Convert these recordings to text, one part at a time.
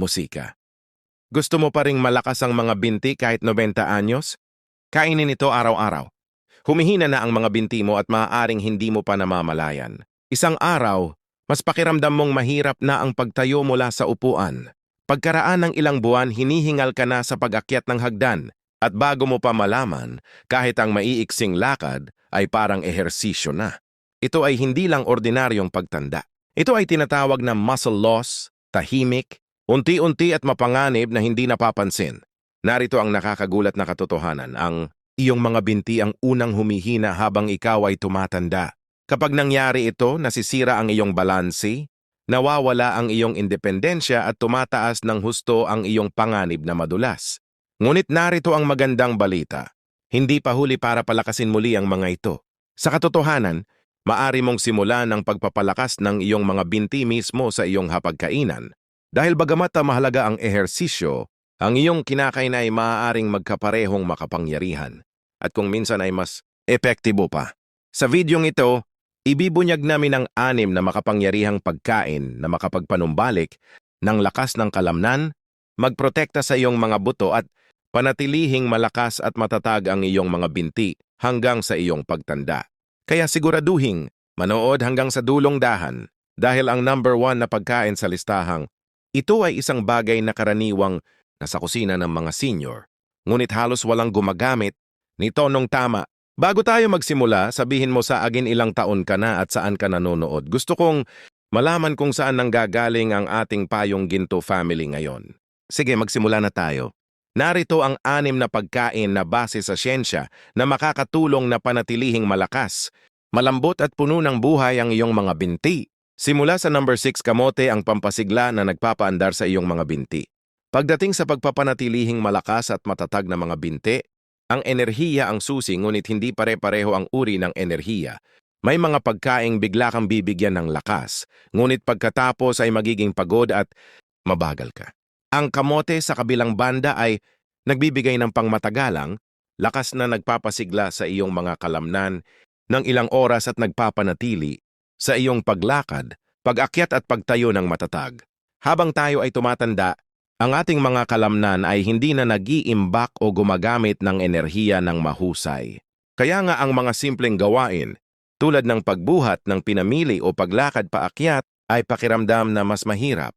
musika. Gusto mo pa ring malakas ang mga binti kahit 90 anyos? Kainin ito araw-araw. Humihina na ang mga binti mo at maaaring hindi mo pa namamalayan. Isang araw, mas pakiramdam mong mahirap na ang pagtayo mula sa upuan. Pagkaraan ng ilang buwan, hinihingal ka na sa pag-akyat ng hagdan at bago mo pa malaman, kahit ang maiiksing lakad ay parang ehersisyo na. Ito ay hindi lang ordinaryong pagtanda. Ito ay tinatawag na muscle loss, tahimik, unti-unti at mapanganib na hindi napapansin. Narito ang nakakagulat na katotohanan, ang iyong mga binti ang unang humihina habang ikaw ay tumatanda. Kapag nangyari ito, nasisira ang iyong balansi, nawawala ang iyong independensya at tumataas ng husto ang iyong panganib na madulas. Ngunit narito ang magandang balita. Hindi pa huli para palakasin muli ang mga ito. Sa katotohanan, maari mong simulan ang pagpapalakas ng iyong mga binti mismo sa iyong hapagkainan. Dahil bagamat mahalaga ang ehersisyo, ang iyong kinakain ay maaaring magkaparehong makapangyarihan. At kung minsan ay mas epektibo pa. Sa videong ito, ibibunyag namin ang anim na makapangyarihang pagkain na makapagpanumbalik ng lakas ng kalamnan, magprotekta sa iyong mga buto at panatilihing malakas at matatag ang iyong mga binti hanggang sa iyong pagtanda. Kaya siguraduhing manood hanggang sa dulong dahan dahil ang number one na pagkain sa listahang ito ay isang bagay na karaniwang nasa kusina ng mga senior, ngunit halos walang gumagamit nito nung tama. Bago tayo magsimula, sabihin mo sa agin ilang taon ka na at saan ka nanonood. Gusto kong malaman kung saan nanggagaling ang ating payong ginto family ngayon. Sige, magsimula na tayo. Narito ang anim na pagkain na base sa siyensya na makakatulong na panatilihing malakas, malambot at puno ng buhay ang iyong mga binti. Simula sa number 6 kamote ang pampasigla na nagpapaandar sa iyong mga binti. Pagdating sa pagpapanatilihing malakas at matatag na mga binti, ang enerhiya ang susi ngunit hindi pare-pareho ang uri ng enerhiya. May mga pagkaing bigla kang bibigyan ng lakas, ngunit pagkatapos ay magiging pagod at mabagal ka. Ang kamote sa kabilang banda ay nagbibigay ng pangmatagalang, lakas na nagpapasigla sa iyong mga kalamnan ng ilang oras at nagpapanatili sa iyong paglakad, pag-akyat at pagtayo ng matatag. Habang tayo ay tumatanda, ang ating mga kalamnan ay hindi na nag-iimbak o gumagamit ng enerhiya ng mahusay. Kaya nga ang mga simpleng gawain, tulad ng pagbuhat ng pinamili o paglakad paakyat, ay pakiramdam na mas mahirap.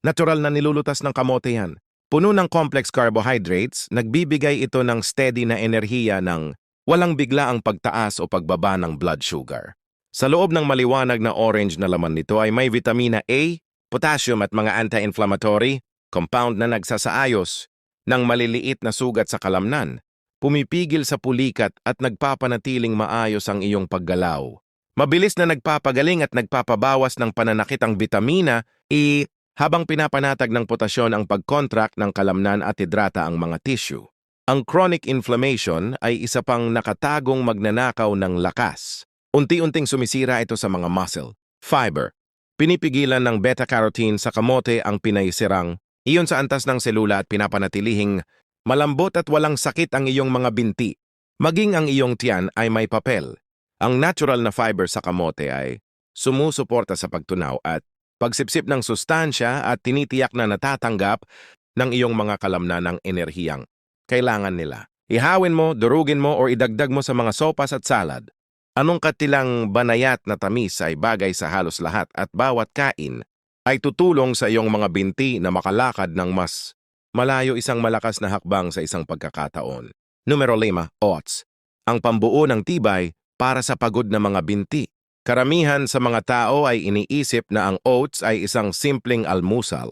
Natural na nilulutas ng kamote yan. Puno ng complex carbohydrates, nagbibigay ito ng steady na enerhiya ng walang bigla ang pagtaas o pagbaba ng blood sugar. Sa loob ng maliwanag na orange na laman nito ay may vitamina A, potassium at mga anti-inflammatory, compound na nagsasaayos ng maliliit na sugat sa kalamnan, pumipigil sa pulikat at nagpapanatiling maayos ang iyong paggalaw. Mabilis na nagpapagaling at nagpapabawas ng pananakit ang vitamina E habang pinapanatag ng potasyon ang pag-contract ng kalamnan at hidrata ang mga tissue. Ang chronic inflammation ay isa pang nakatagong magnanakaw ng lakas. Unti-unting sumisira ito sa mga muscle. Fiber. Pinipigilan ng beta-carotene sa kamote ang pinaisirang iyon sa antas ng selula at pinapanatilihing malambot at walang sakit ang iyong mga binti. Maging ang iyong tiyan ay may papel. Ang natural na fiber sa kamote ay sumusuporta sa pagtunaw at pagsipsip ng sustansya at tinitiyak na natatanggap ng iyong mga kalamnan ng enerhiyang kailangan nila. Ihawin mo, durugin mo o idagdag mo sa mga sopas at salad. Anong katilang banayat na tamis ay bagay sa halos lahat at bawat kain ay tutulong sa iyong mga binti na makalakad ng mas malayo isang malakas na hakbang sa isang pagkakataon. Numero 5, oats. Ang pambuo ng tibay para sa pagod na mga binti. Karamihan sa mga tao ay iniisip na ang oats ay isang simpleng almusal.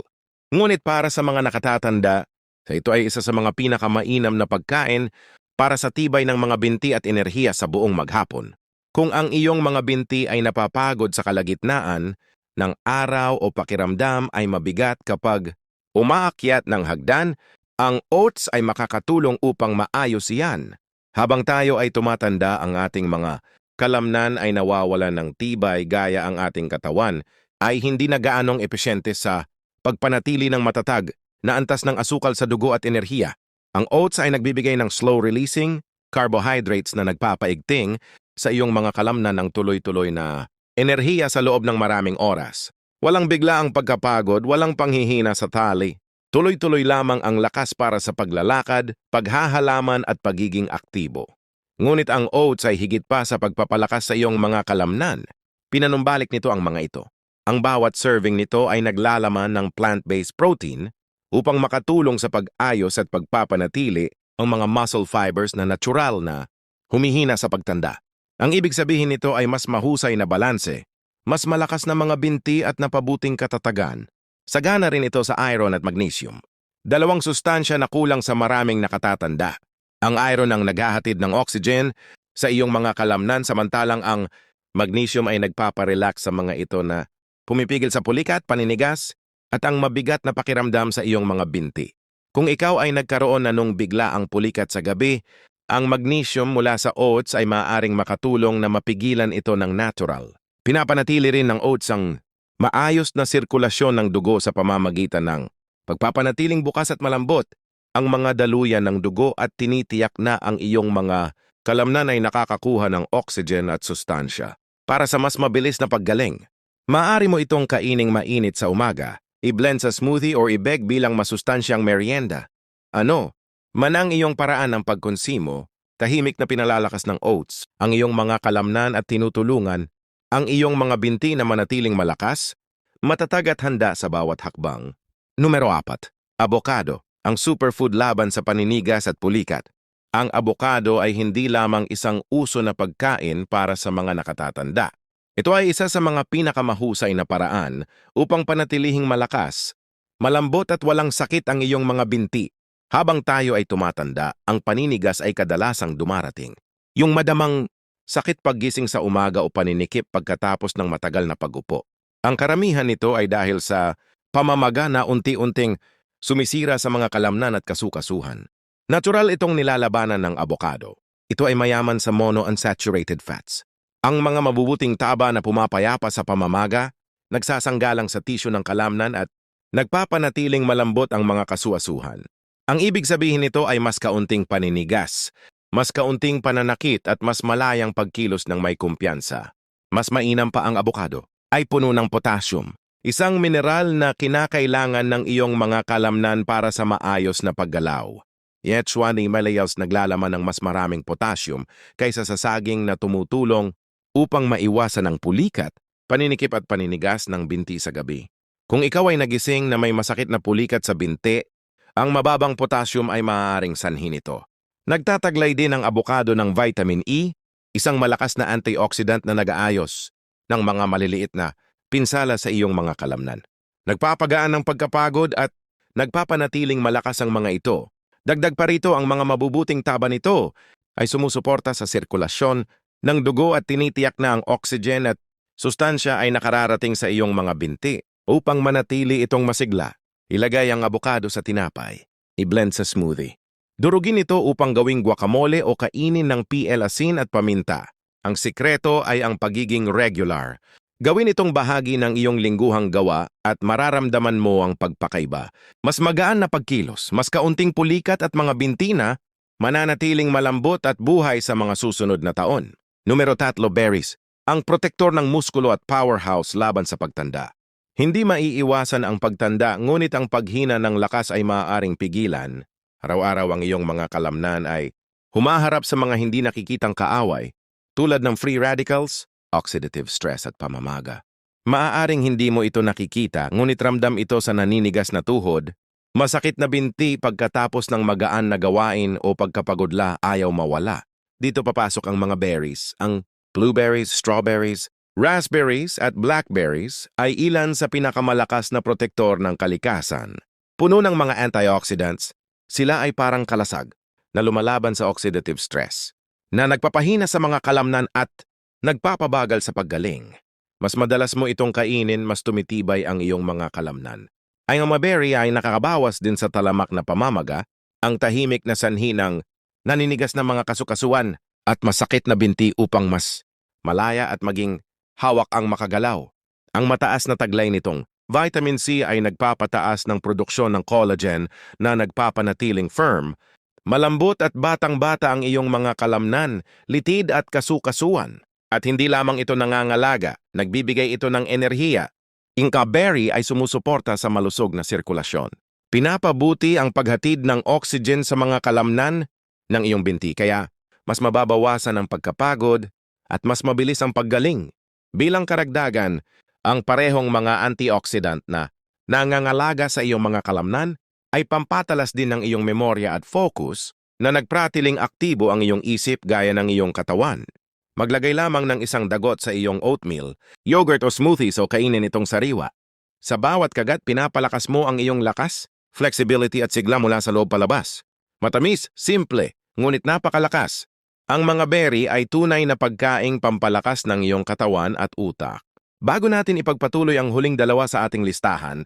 Ngunit para sa mga nakatatanda, ito ay isa sa mga pinakamainam na pagkain para sa tibay ng mga binti at enerhiya sa buong maghapon. Kung ang iyong mga binti ay napapagod sa kalagitnaan ng araw o pakiramdam ay mabigat kapag umaakyat ng hagdan, ang oats ay makakatulong upang maayos iyan. Habang tayo ay tumatanda, ang ating mga kalamnan ay nawawalan ng tibay gaya ang ating katawan ay hindi na gaanong epesyente sa pagpanatili ng matatag na antas ng asukal sa dugo at enerhiya. Ang oats ay nagbibigay ng slow-releasing carbohydrates na nagpapaigting sa iyong mga kalamnan ng tuloy-tuloy na enerhiya sa loob ng maraming oras. Walang bigla ang pagkapagod, walang panghihina sa tali, Tuloy-tuloy lamang ang lakas para sa paglalakad, paghahalaman at pagiging aktibo. Ngunit ang oats ay higit pa sa pagpapalakas sa iyong mga kalamnan. Pinanumbalik nito ang mga ito. Ang bawat serving nito ay naglalaman ng plant-based protein upang makatulong sa pag-ayos at pagpapanatili ang mga muscle fibers na natural na humihina sa pagtanda. Ang ibig sabihin nito ay mas mahusay na balanse, mas malakas na mga binti at napabuting katatagan. Sagana rin ito sa iron at magnesium. Dalawang sustansya na kulang sa maraming nakatatanda. Ang iron ang naghahatid ng oxygen sa iyong mga kalamnan samantalang ang magnesium ay nagpaparelax sa mga ito na pumipigil sa pulikat, paninigas, at ang mabigat na pakiramdam sa iyong mga binti. Kung ikaw ay nagkaroon na nung bigla ang pulikat sa gabi, ang magnesium mula sa oats ay maaaring makatulong na mapigilan ito ng natural. Pinapanatili rin ng oats ang maayos na sirkulasyon ng dugo sa pamamagitan ng pagpapanatiling bukas at malambot ang mga daluyan ng dugo at tinitiyak na ang iyong mga kalamnan ay nakakakuha ng oxygen at sustansya para sa mas mabilis na paggaling. Maaari mo itong kaining mainit sa umaga, i-blend sa smoothie or ibeg bilang masustansyang merienda. Ano? Manang iyong paraan ng pagkonsimo, tahimik na pinalalakas ng oats, ang iyong mga kalamnan at tinutulungan, ang iyong mga binti na manatiling malakas, matatag at handa sa bawat hakbang. Numero 4. Avocado, ang superfood laban sa paninigas at pulikat. Ang abokado ay hindi lamang isang uso na pagkain para sa mga nakatatanda. Ito ay isa sa mga pinakamahusay na paraan upang panatilihing malakas, malambot at walang sakit ang iyong mga binti. Habang tayo ay tumatanda, ang paninigas ay kadalasang dumarating. Yung madamang sakit paggising sa umaga o paninikip pagkatapos ng matagal na pagupo. Ang karamihan nito ay dahil sa pamamaga na unti-unting sumisira sa mga kalamnan at kasukasuhan. Natural itong nilalabanan ng abokado. Ito ay mayaman sa monounsaturated fats. Ang mga mabubuting taba na pumapayapa sa pamamaga, nagsasanggalang sa tisyo ng kalamnan at nagpapanatiling malambot ang mga kasuasuhan. Ang ibig sabihin nito ay mas kaunting paninigas, mas kaunting pananakit at mas malayang pagkilos ng may kumpiyansa. Mas mainam pa ang abokado, ay puno ng potassium, isang mineral na kinakailangan ng iyong mga kalamnan para sa maayos na paggalaw. Yetsuan ni Malayos naglalaman ng mas maraming potassium kaysa sa saging na tumutulong upang maiwasan ang pulikat, paninikip at paninigas ng binti sa gabi. Kung ikaw ay nagising na may masakit na pulikat sa binti, ang mababang potassium ay maaaring sanhi nito. Nagtataglay din ang abokado ng vitamin E, isang malakas na antioxidant na nagaayos ng mga maliliit na pinsala sa iyong mga kalamnan. Nagpapagaan ng pagkapagod at nagpapanatiling malakas ang mga ito. Dagdag pa rito ang mga mabubuting taba nito ay sumusuporta sa sirkulasyon ng dugo at tinitiyak na ang oxygen at sustansya ay nakararating sa iyong mga binti. Upang manatili itong masigla, ilagay ang abokado sa tinapay. I-blend sa smoothie. Durugin ito upang gawing guacamole o kainin ng PL asin at paminta. Ang sikreto ay ang pagiging regular. Gawin itong bahagi ng iyong lingguhang gawa at mararamdaman mo ang pagpakaiba. Mas magaan na pagkilos, mas kaunting pulikat at mga bintina, mananatiling malambot at buhay sa mga susunod na taon. Numero tatlo, berries. Ang protektor ng muskulo at powerhouse laban sa pagtanda. Hindi maiiwasan ang pagtanda ngunit ang paghina ng lakas ay maaaring pigilan. Araw-araw ang iyong mga kalamnan ay humaharap sa mga hindi nakikitang kaaway tulad ng free radicals, oxidative stress at pamamaga. Maaaring hindi mo ito nakikita ngunit ramdam ito sa naninigas na tuhod, masakit na binti pagkatapos ng magaan na gawain o pagkapagodla ayaw mawala. Dito papasok ang mga berries, ang blueberries, strawberries, raspberries at blackberries ay ilan sa pinakamalakas na protektor ng kalikasan. Puno ng mga antioxidants, sila ay parang kalasag na lumalaban sa oxidative stress, na nagpapahina sa mga kalamnan at nagpapabagal sa paggaling. Mas madalas mo itong kainin, mas tumitibay ang iyong mga kalamnan. Ang mga berry ay nakakabawas din sa talamak na pamamaga, ang tahimik na sanhi ng naninigas na mga kasukasuan at masakit na binti upang mas malaya at maging hawak ang makagalaw. Ang mataas na taglay nitong vitamin C ay nagpapataas ng produksyon ng collagen na nagpapanatiling firm, malambot at batang-bata ang iyong mga kalamnan, litid at kasukasuan. At hindi lamang ito nangangalaga, nagbibigay ito ng enerhiya. Inka berry ay sumusuporta sa malusog na sirkulasyon. Pinapabuti ang paghatid ng oxygen sa mga kalamnan ng iyong binti kaya mas mababawasan ang pagkapagod at mas mabilis ang paggaling. Bilang karagdagan, ang parehong mga antioxidant na nangangalaga sa iyong mga kalamnan ay pampatalas din ng iyong memorya at focus na nagpratiling aktibo ang iyong isip gaya ng iyong katawan. Maglagay lamang ng isang dagot sa iyong oatmeal, yogurt o smoothies o kainin itong sariwa. Sa bawat kagat, pinapalakas mo ang iyong lakas, flexibility at sigla mula sa loob palabas. Matamis, simple, ngunit napakalakas. Ang mga berry ay tunay na pagkaing pampalakas ng iyong katawan at utak. Bago natin ipagpatuloy ang huling dalawa sa ating listahan,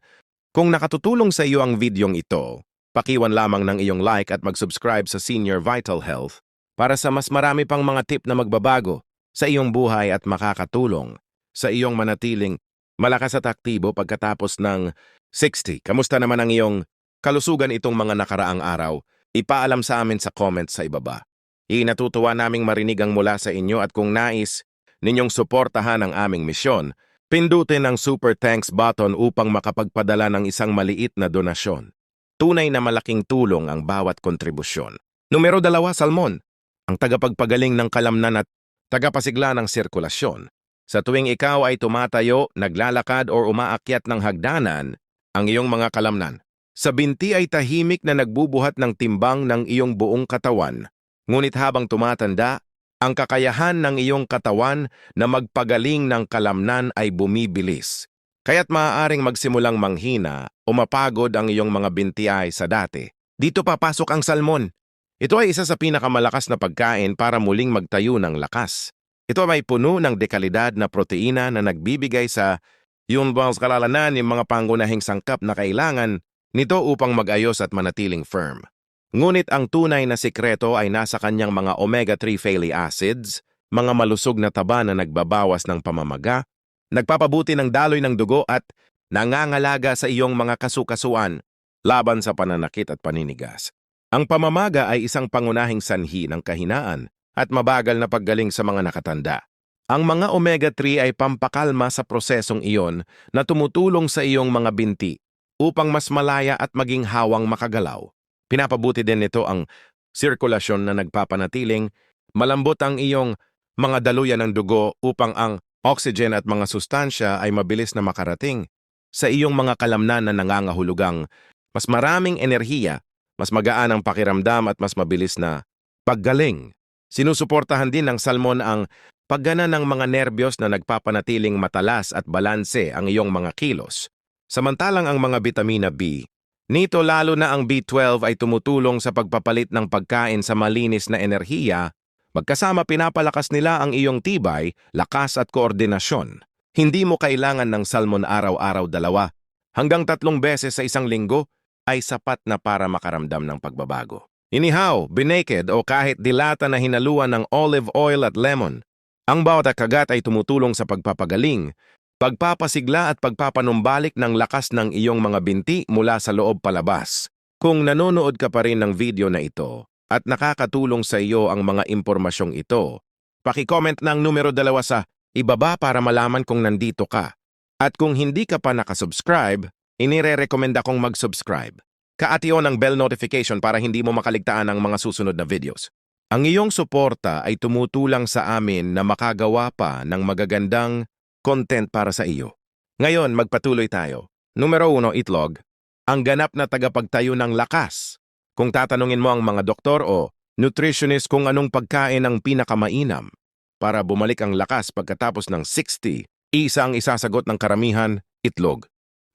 kung nakatutulong sa iyo ang videong ito, pakiwan lamang ng iyong like at mag-subscribe sa Senior Vital Health para sa mas marami pang mga tip na magbabago sa iyong buhay at makakatulong sa iyong manatiling malakas at aktibo pagkatapos ng 60. Kamusta naman ang iyong kalusugan itong mga nakaraang araw? Ipaalam sa amin sa comments sa ibaba. Inatutuwa naming marinig ang mula sa inyo at kung nais ninyong suportahan ang aming misyon, pindutin ang Super Thanks button upang makapagpadala ng isang maliit na donasyon. Tunay na malaking tulong ang bawat kontribusyon. Numero dalawa, Salmon, ang tagapagpagaling ng kalamnan at tagapasigla ng sirkulasyon. Sa tuwing ikaw ay tumatayo, naglalakad o umaakyat ng hagdanan, ang iyong mga kalamnan. Sa binti ay tahimik na nagbubuhat ng timbang ng iyong buong katawan. Ngunit habang tumatanda, ang kakayahan ng iyong katawan na magpagaling ng kalamnan ay bumibilis. Kaya't maaaring magsimulang manghina o mapagod ang iyong mga binti ay sa dati. Dito papasok ang salmon. Ito ay isa sa pinakamalakas na pagkain para muling magtayo ng lakas. Ito ay puno ng dekalidad na proteina na nagbibigay sa yung bounce kalalanan yung mga pangunahing sangkap na kailangan nito upang mag-ayos at manatiling firm. Ngunit ang tunay na sikreto ay nasa kanyang mga omega-3 fatty acids, mga malusog na taba na nagbabawas ng pamamaga, nagpapabuti ng daloy ng dugo at nangangalaga sa iyong mga kasukasuan laban sa pananakit at paninigas. Ang pamamaga ay isang pangunahing sanhi ng kahinaan at mabagal na paggaling sa mga nakatanda. Ang mga omega-3 ay pampakalma sa prosesong iyon na tumutulong sa iyong mga binti upang mas malaya at maging hawang makagalaw. Pinapabuti din nito ang sirkulasyon na nagpapanatiling, malambot ang iyong mga daluyan ng dugo upang ang oxygen at mga sustansya ay mabilis na makarating sa iyong mga kalamnan na nangangahulugang mas maraming enerhiya mas magaan ang pakiramdam at mas mabilis na paggaling. Sinusuportahan din ng salmon ang paggana ng mga nerbiyos na nagpapanatiling matalas at balanse ang iyong mga kilos. Samantalang ang mga bitamina B, nito lalo na ang B12 ay tumutulong sa pagpapalit ng pagkain sa malinis na enerhiya, magkasama pinapalakas nila ang iyong tibay, lakas at koordinasyon. Hindi mo kailangan ng salmon araw-araw dalawa, hanggang tatlong beses sa isang linggo ay sapat na para makaramdam ng pagbabago. Inihaw, binaked o kahit dilata na hinaluan ng olive oil at lemon, ang bawat kagat ay tumutulong sa pagpapagaling, pagpapasigla at pagpapanumbalik ng lakas ng iyong mga binti mula sa loob palabas. Kung nanonood ka pa rin ng video na ito at nakakatulong sa iyo ang mga impormasyong ito, pakicomment ng numero dalawa sa ibaba para malaman kung nandito ka. At kung hindi ka pa nakasubscribe, inire-recommenda kong mag-subscribe. Kaation ang bell notification para hindi mo makaligtaan ang mga susunod na videos. Ang iyong suporta ay tumutulang sa amin na makagawa pa ng magagandang content para sa iyo. Ngayon, magpatuloy tayo. Numero uno, itlog. Ang ganap na tagapagtayo ng lakas. Kung tatanungin mo ang mga doktor o nutritionist kung anong pagkain ang pinakamainam para bumalik ang lakas pagkatapos ng 60, isa ang isasagot ng karamihan, itlog.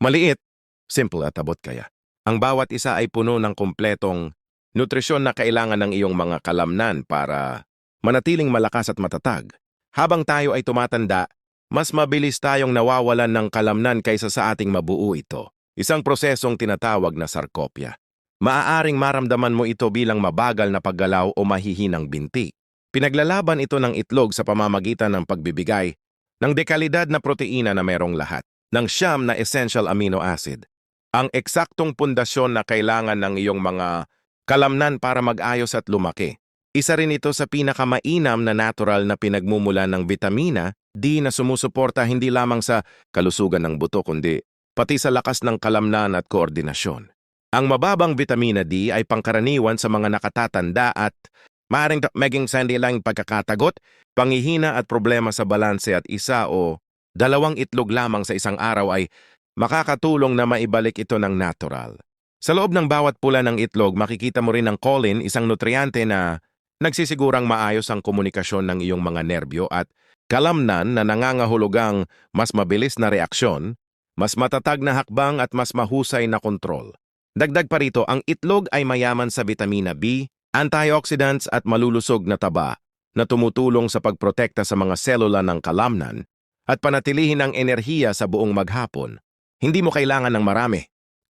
Maliit, Simple at abot kaya. Ang bawat isa ay puno ng kumpletong nutrisyon na kailangan ng iyong mga kalamnan para manatiling malakas at matatag. Habang tayo ay tumatanda, mas mabilis tayong nawawalan ng kalamnan kaysa sa ating mabuo ito. Isang prosesong tinatawag na sarkopya. Maaaring maramdaman mo ito bilang mabagal na paggalaw o mahihinang binti. Pinaglalaban ito ng itlog sa pamamagitan ng pagbibigay ng dekalidad na proteina na merong lahat, ng siyam na essential amino acid, ang eksaktong pundasyon na kailangan ng iyong mga kalamnan para mag-ayos at lumaki. Isa rin ito sa pinakamainam na natural na pinagmumula ng vitamina D na sumusuporta hindi lamang sa kalusugan ng buto kundi pati sa lakas ng kalamnan at koordinasyon. Ang mababang vitamina D ay pangkaraniwan sa mga nakatatanda at maaaring maging sa hindi lang pagkakatagot, pangihina at problema sa balanse at isa o dalawang itlog lamang sa isang araw ay makakatulong na maibalik ito ng natural. Sa loob ng bawat pula ng itlog, makikita mo rin ang choline, isang nutriente na nagsisigurang maayos ang komunikasyon ng iyong mga nerbyo at kalamnan na nangangahulugang mas mabilis na reaksyon, mas matatag na hakbang at mas mahusay na kontrol. Dagdag pa rito, ang itlog ay mayaman sa vitamina B, antioxidants at malulusog na taba na tumutulong sa pagprotekta sa mga selula ng kalamnan at panatilihin ang enerhiya sa buong maghapon. Hindi mo kailangan ng marami.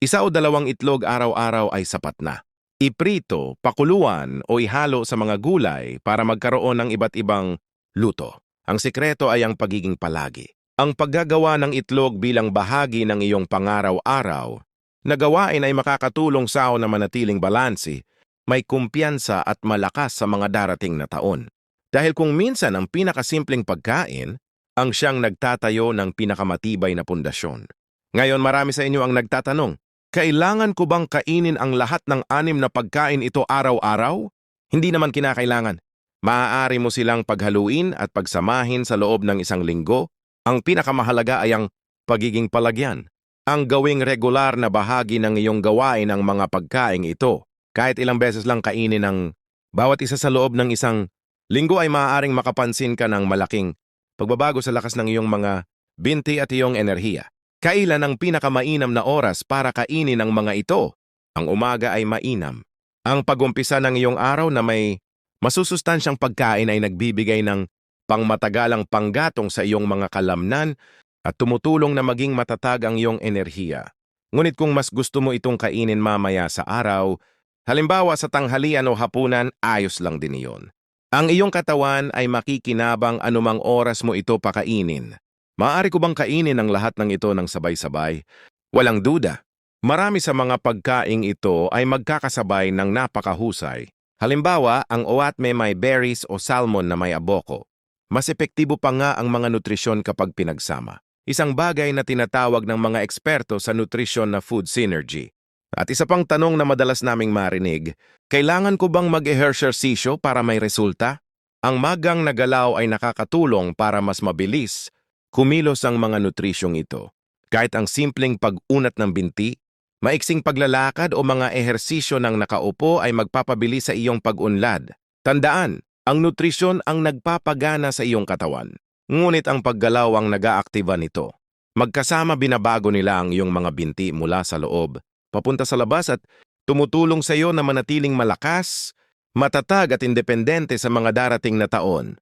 Isa o dalawang itlog araw-araw ay sapat na. Iprito, pakuluan o ihalo sa mga gulay para magkaroon ng iba't ibang luto. Ang sikreto ay ang pagiging palagi. Ang paggagawa ng itlog bilang bahagi ng iyong pangaraw-araw na gawain ay makakatulong sa na manatiling balansi, may kumpiyansa at malakas sa mga darating na taon. Dahil kung minsan ang pinakasimpleng pagkain, ang siyang nagtatayo ng pinakamatibay na pundasyon. Ngayon marami sa inyo ang nagtatanong, kailangan ko bang kainin ang lahat ng anim na pagkain ito araw-araw? Hindi naman kinakailangan. Maaari mo silang paghaluin at pagsamahin sa loob ng isang linggo. Ang pinakamahalaga ay ang pagiging palagyan. Ang gawing regular na bahagi ng iyong gawain ang mga pagkaing ito. Kahit ilang beses lang kainin ng bawat isa sa loob ng isang linggo ay maaaring makapansin ka ng malaking pagbabago sa lakas ng iyong mga binti at iyong enerhiya. Kailan ang pinakamainam na oras para kainin ang mga ito? Ang umaga ay mainam. Ang pagumpisa ng iyong araw na may masusustansyang pagkain ay nagbibigay ng pangmatagalang panggatong sa iyong mga kalamnan at tumutulong na maging matatag ang iyong enerhiya. Ngunit kung mas gusto mo itong kainin mamaya sa araw, halimbawa sa tanghalian o hapunan, ayos lang din iyon. Ang iyong katawan ay makikinabang anumang oras mo ito pakainin. Maaari ko bang kainin ang lahat ng ito ng sabay-sabay? Walang duda. Marami sa mga pagkaing ito ay magkakasabay ng napakahusay. Halimbawa, ang oatme may berries o salmon na may aboko. Mas epektibo pa nga ang mga nutrisyon kapag pinagsama. Isang bagay na tinatawag ng mga eksperto sa nutrisyon na food synergy. At isa pang tanong na madalas naming marinig, kailangan ko bang mag-ehersisyo para may resulta? Ang magang na galaw ay nakakatulong para mas mabilis kumilos ang mga nutrisyong ito. Kahit ang simpleng pag-unat ng binti, maiksing paglalakad o mga ehersisyo ng nakaupo ay magpapabilis sa iyong pag-unlad. Tandaan, ang nutrisyon ang nagpapagana sa iyong katawan. Ngunit ang paggalaw ang nag-aaktiba nito. Magkasama binabago nila ang iyong mga binti mula sa loob, papunta sa labas at tumutulong sa iyo na manatiling malakas, matatag at independente sa mga darating na taon.